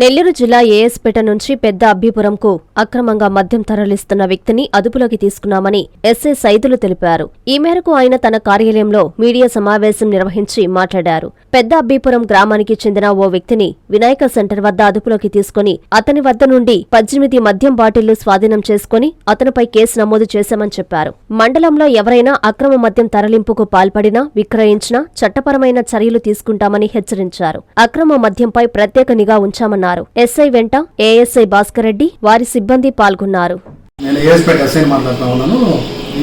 నెల్లూరు జిల్లా ఏఎస్పేట నుంచి పెద్ద అబ్బీపురంకు అక్రమంగా మద్యం తరలిస్తున్న వ్యక్తిని అదుపులోకి తీసుకున్నామని ఎస్ఐ సైదులు తెలిపారు. ఈ మేరకు ఆయన తన కార్యాలయంలో మీడియా సమావేశం నిర్వహించి మాట్లాడారు. పెద్ద అబ్బీపురం గ్రామానికి చెందిన ఓ వ్యక్తిని వినాయక సెంటర్ వద్ద అదుపులోకి తీసుకుని అతని వద్ద నుండి పద్దెనిమిది మద్యం బాటిళ్ళు స్వాధీనం చేసుకుని అతనిపై కేసు నమోదు చేశామని చెప్పారు. మండలంలో ఎవరైనా అక్రమ మద్యం తరలింపుకు పాల్పడినా విక్రయించినా చట్టపరమైన చర్యలు తీసుకుంటామని హెచ్చరించారు. అక్రమ మద్యంపై ప్రత్యేక నిఘా ఉంచామన్నారు. ఎస్ఐ వెంట ఏఎస్ఐ భాస్కర్ రెడ్డి వారి సిబ్బంది పాల్గొన్నారు. నేను ఏఎస్పేట ఎస్ఐ మాట్లాడుతూ ఉన్నాను.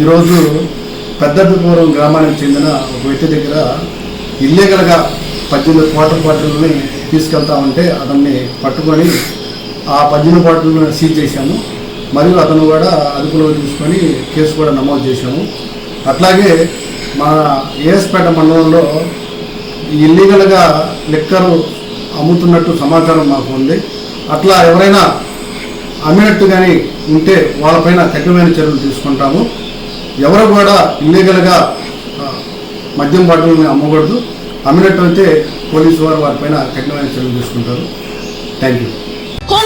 ఈరోజు పెద్దపూరం గ్రామానికి చెందిన ఒక వ్యక్తి దగ్గర ఇల్లీగల్గా పద్దెనిమిది వాటర్ బాటిల్ని తీసుకెళ్తా ఉంటే అతన్ని పట్టుకొని ఆ పద్దెనిమిది బాటిల్ని సీజ్ చేశాము మరియు అతను కూడా అదుపులో తీసుకొని కేసు కూడా నమోదు చేశాము. అట్లాగే మా ఏఎస్పేట మండలంలో ఇల్లీగల్గా లిక్కరు అమ్ముతున్నట్టు సమాచారం మాకు ఉంది. అట్లా ఎవరైనా అమ్మినట్టు కానీ ఉంటే వాళ్ళపైన కఠినమైన చర్యలు తీసుకుంటాము. ఎవరు కూడా ఇల్లీగల్గా మద్యం బాటిల్ని అమ్మకూడదు. అమ్మినట్టు అయితే పోలీసు వారు వారిపైన కఠినమైన చర్యలు తీసుకుంటారు. Thank you